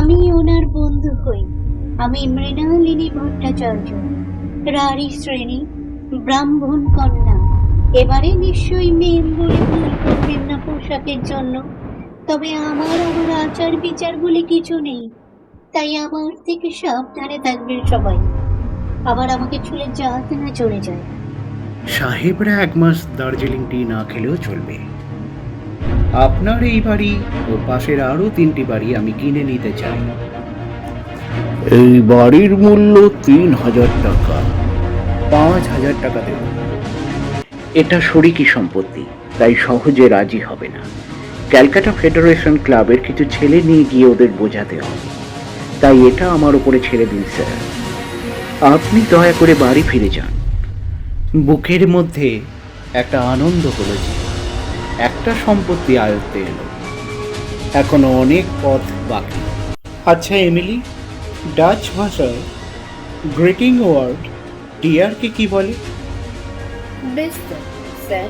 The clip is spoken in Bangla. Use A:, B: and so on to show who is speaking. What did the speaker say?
A: আমি ওনার বন্ধু হই। আমি মৃণালিনী ভট্টাচার্য রারি শ্রেণি, ব্রাহ্মণ কন্যা। এবারে নিশ্চয়ই মেম বলে ভুল করবেন না পোশাকের জন্য। তবে আমার আবার আচার বিচার বলে কিছু নেই। তাই আমার থেকে সাবধানে থাকবেন সবাই। আবার আমাকে ছুলে যাতে না চলে যায়।
B: সাহেবরা এক মাস দার্জিলিং টি না খেলেও চলবে। আপনার এই বাড়ি ও পাশের আরও তিনটি বাড়ি আমি কিনে নিতে চাই। এই বাড়ির মূল্য তিন হাজার টাকা। পাঁচ হাজার টাকা দেব। এটা শরিকি সম্পত্তি তাই সহজে রাজি হবে না। ক্যালকাটা ফেডারেশন ক্লাবের কিছু ছেলে নিয়ে গিয়ে ওদের বোঝাতে হবে। তাই এটা আমার উপরে ছেড়ে দিন স্যার। আপনি দয়া করে বাড়ি ফিরে যান। বুকের মধ্যে একটা আনন্দ হলো যে একটা সম্পত্তি আয়ত্তে এলো। এখনও অনেক পথ বাকি। আচ্ছা এমিলি ডাচ ভাষায় গ্রিটিং ওয়ার্ড ডিয়ারকে কি বলে?
C: Best sir.